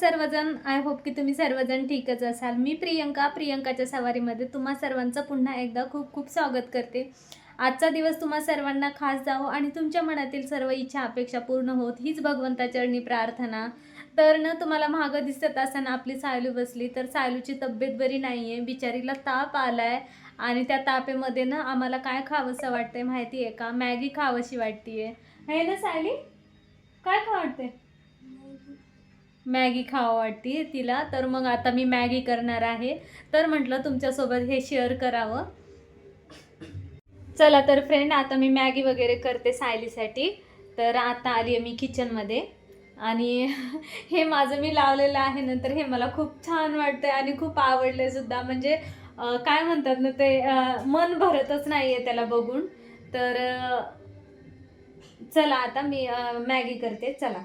सर्वजण I hope की तुम्ही सर्वजण ठीकच असाल. मी प्रियंका प्रियंकाच्या सवारीमध्ये तुम्हा सर्वांचं पुन्हा एकदा खूप खूप स्वागत करते. आजचा दिवस तुम्हा सर्वांना खास जावो आणि तुमच्या मनातील सर्व इच्छा अपेक्षा पूर्ण होत हीच भगवंताचरणी प्रार्थना. तर ना तुम्हाला मागं दिसत असताना आपली सायलू बसली तर सायलूची तब्येत बरी नाही आहे बिचारीला ताप आला आहे आणि त्या तापेमध्ये ना आम्हाला काय खावंसं वाटतंय माहिती आहे का? मॅगी खावंशी वाटते आहे ना सायली? काय खावं वाटते मॅगी खावं वाटते तिला. तर मग आता मी मॅगी करणार आहे. तर म्हटलं तुमच्यासोबत हे शेअर करावं. चला तर फ्रेंड आता मी मॅगी वगैरे करते सायलीसाठी. तर आता आली आहे मी किचनमध्ये आणि हे माझं मी लावलेलं आहे. नंतर हे मला खूप छान वाटतंय आणि खूप आवडले सुद्धा. म्हणजे काय म्हणतात ना ते मन भरतच नाही आहे त्याला बघून. तर चला आता मी मॅगी करते. चला.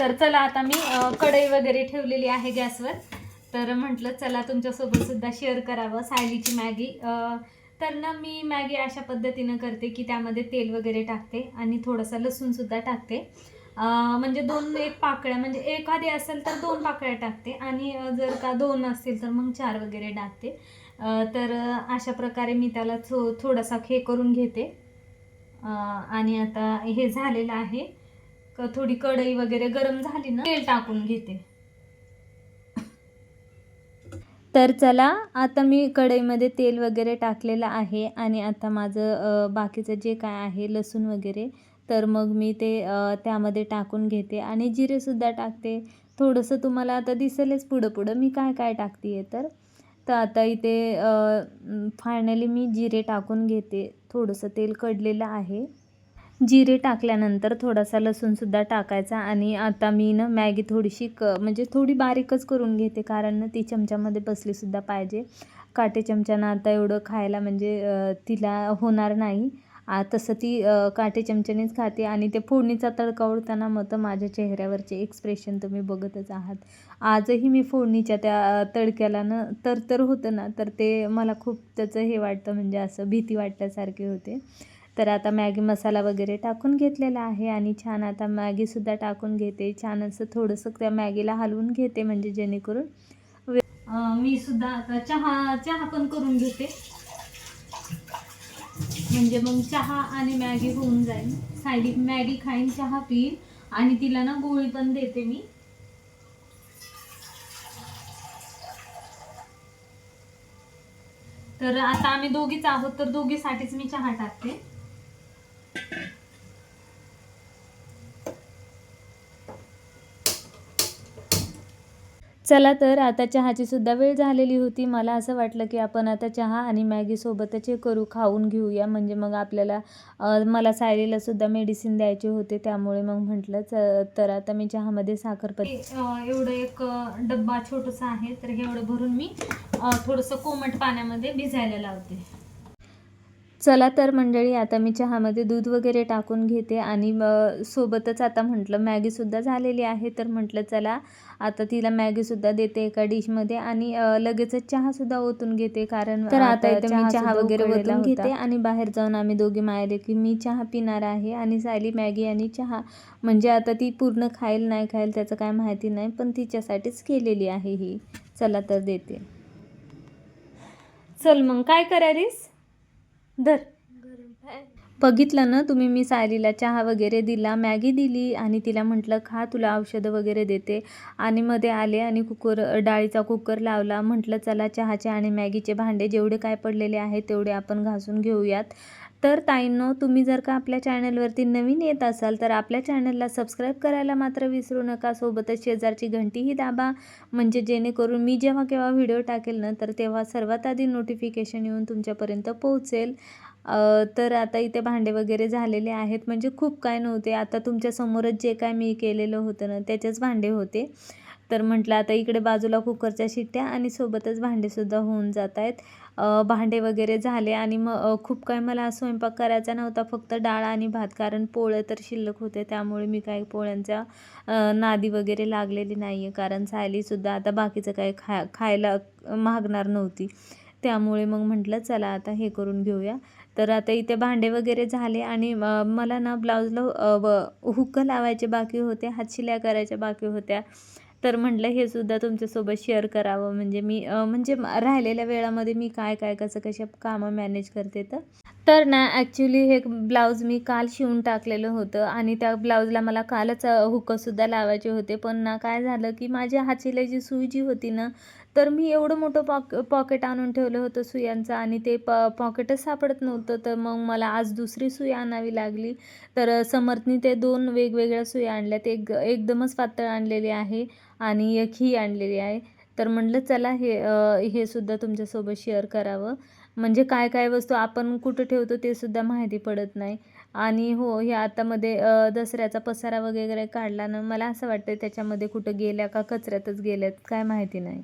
तर चला आता मी कढई वगैरे ठेवलेली आहे गॅसवर. तर म्हटलं चला तुमच्यासोबत सुद्धा शेअर करावं सायलीची मॅगी. तर ना मी मॅगी अशा पद्धतीनं करते की त्यामध्ये तेल वगैरे टाकते आणि थोडंसं लसूणसुद्धा टाकते. म्हणजे दोन एक पाकळ्या म्हणजे एखादी असेल तर दोन पाकळ्या टाकते आणि जर का दोन असतील तर मग चार वगैरे टाकते. तर अशा प्रकारे मी त्याला थो थोडासा खे करून घेते. आणि आता हे झालेलं आहे. थोडी कढई वगैरे गरम झाली ना तेल टाकून घेते. तर चला आता मी कढईमध्ये तेल वगैरे टाकलेलं आहे आणि आता माझं बाकीचं जे काय आहे लसूण वगैरे तर मग मी ते त्यामध्ये टाकून घेते आणि जिरेसुद्धा टाकते. थोडंसं तुम्हाला आता दिसेलच पुढं पुढं मी काय काय टाकते आहे तर. तर आता इथे फायनली मी जिरे टाकून घेते. थोडंसं तेल कडलेलं आहे. जिरे टाकल्यानंतर थोडासा लसूणसुद्धा टाकायचा आणि आता मी ना मॅगी थोडीशी क म्हणजे थोडी बारीकच करून घेते कारण ती चमच्यामध्ये बसलीसुद्धा पाहिजे. काटे चमच्यानं आता एवढं खायला म्हणजे तिला होणार नाही. आ, तसं ती काटे चमच्यानेच खाते आणि ते फोडणीचा तडका उडताना मग तर माझ्या चेहऱ्यावरचे एक्सप्रेशन तुम्ही बघतच आहात. आजही मी फोडणीच्या त्या तडक्याला ना तर तर होतं ना तर ते मला खूप त्याचं हे वाटतं म्हणजे असं भीती वाटल्यासारखे होते. तर आता मॅगी मसाला वगैरे टाकून घेतलेला आहे आणि छान आता मॅगीसुद्धा टाकून घेते. छान असं थोडंसं त्या मॅगीला हलवून घेते म्हणजे जेणेकरून मी सुद्धा आता चहा चहा पण करून घेते. म्हणजे मग चहा आणि मॅगी होऊन जाईल. सायडी मॅगी खाईन चहा पिईन आणि तिला ना गोळी पण देते मी. तर आता आम्ही दोघीच आहोत तर दोघीसाठीच मी चहा टाकते. चला तर आता चहाची सुद्धा वेळ झालेली होती. मला असं वाटलं की आपण आता चहा आणि मॅगीसोबतच हे करू खाऊन घेऊया. म्हणजे मग आपल्याला मला सायलीला सुद्धा मेडिसिन द्यायचे होते. त्यामुळे मग म्हटलं तर आता मी चहामध्ये साखरपत्ती एवढं एक डब्बा छोटंसं आहे. तर हे एवढं भरून मी थोडंसं कोमट पाण्यामध्ये भिजायला लावते. चला तर मंडळी आता मी चहामध्ये दूध वगैरे टाकून घेते आणि सोबतच आता म्हटलं मॅगीसुद्धा झालेली आहे तर म्हटलं चला आता तिला मॅगीसुद्धा देते एका डिशमध्ये आणि लगेचच चहासुद्धा ओतून घेते कारण तर आता इथे मी चहा वगैरे ओतून घेते आणि बाहेर जाऊन आम्ही दोघी मायले की मी चहा पिणार आहे आणि सायली मॅगी आणि चहा. म्हणजे आता ती पूर्ण खाईल नाही खाईल त्याचं काय माहिती नाही पण तिच्यासाठीच केलेली आहे ही. चला तर देते. चल मग काय करारीस धर बघितलं ना तुम्ही मी सायलीला चहा वगैरे दिला मॅगी दिली आणि तिला म्हटलं खा तुला औषधं वगैरे देते. आणि मध्ये आले आणि कुकर डाळीचा कुकर लावला. म्हटलं चला चहाचे आणि मॅगीचे भांडे जेवढे काय पडलेले आहेत तेवढे आपण घासून घेऊयात. तर ताईंनो तुम्ही जर का आपल्या चॅनलवरती नवीन येत असाल तर आपल्या चॅनलला सबस्क्राईब करायला मात्र विसरू नका. सोबतच शेजारची घंटीही दाबा. म्हणजे जेणेकरून मी जेव्हा केव्हा व्हिडिओ टाकेल ना तर तेव्हा सर्वात आधी नोटिफिकेशन येऊन तुमच्यापर्यंत पोहोचेल. तर आता इथे भांडे वगैरे झालेले आहेत. म्हणजे खूप काय नव्हते. आता तुमच्यासमोरच जे काय मी केलेलं होतं ना त्याचेच भांडे होते. तर म्हटलं आता इकडे बाजूला कुकरच्या शिट्ट्या आणि सोबतच भांडेसुद्धा होऊन जात आहेत. भांडे वगैरे झाले आणि मग खूप काय मला स्वयंपाक करायचा नव्हता. फक्त डाळ आणि भात. कारण पोळं तर शिल्लक होते. त्यामुळे मी काही पोळ्यांच्या नादी वगैरे लागलेली नाही आहे कारण सायलीसुद्धा आता बाकीचं काही खा खायला मागणार नव्हती. त्यामुळे मग म्हटलं चला आता हे करून घेऊया. तर आता इथे भांडे वगैरे झाले आणि मला ना ब्लाऊजला व हुक्क लावायचे बाकी होते हातशिल्या करायच्या बाकी होत्या. तर म्हटलं हे सुद्धा तुमच्यासोबत शेअर करावं. म्हणजे मी म्हणजे राहिलेल्या वेळामध्ये मी काय काय कसं कशा कामं मॅनेज करते तर. तर ना ॲक्च्युली हे ब्लाऊज मी काल शिवून टाकलेलं होतं आणि त्या ब्लाऊजला मला कालच हुकंसुद्धा लावायचे होते. पण ना काय झालं की माझ्या हातशिलाईची सुई जी होती ना तर मी एवढं मोठं पॉक पॉकेट आणून ठेवलं होतं सुयांचं आणि ते प पॉकेटच सापडत नव्हतं. तर मग मला आज दुसरी सुई आणावी लागली. तर समर्थनी ते दोन वेगवेगळ्या सुया आणल्यात एक एकदमच पातळ आणलेली आहे आणि एक ही आणलेली आहे. तर म्हटलं चला हे हे सुद्धा तुमच्यासोबत शेअर करावं. म्हणजे काय काय वस्तू आपण कुठं ठेवतो ते सुद्धा माहिती पडत नाही. आणि हो हे आतामध्ये दसऱ्याचा पसारा वगैरे काढला ना मला असं वाटतं त्याच्यामध्ये कुठं गेल्या का कचऱ्यातच गेल्यात काय माहिती नाही.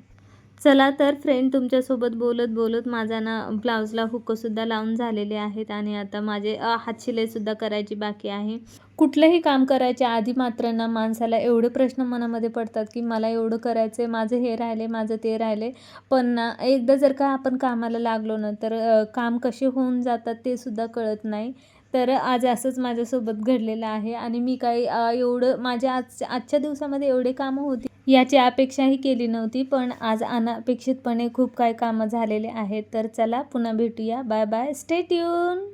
चला तर फ्रेंड तुमच्यासोबत बोलत बोलत माझा ना ब्लाऊजला हुकंसुद्धा लावून झालेले आहेत आणि आता माझे हातशिलाईसुद्धा करायची बाकी आहे. कुठलंही काम करायच्या आधी मात्र ना माणसाला एवढे प्रश्न मनामध्ये पडतात की मला एवढं करायचं आहे माझं हे राहिले माझं ते राहिले. पण ना एकदा जर का आपण कामाला लागलो ना तर काम कसे होऊन जातात ते सुद्धा कळत नाही. तर आज असंच माझ्यासोबत घडलेलं आहे आणि मी काही एवढं माझ्या आज आजच्या दिवसामध्ये एवढे कामं होती याची अपेक्षाही केली नव्हती पण आज अनपेक्षितपणे खूप काही कामं झालेले आहेत. तर चला पुन्हा भेटूया. Bye bye. Stay tune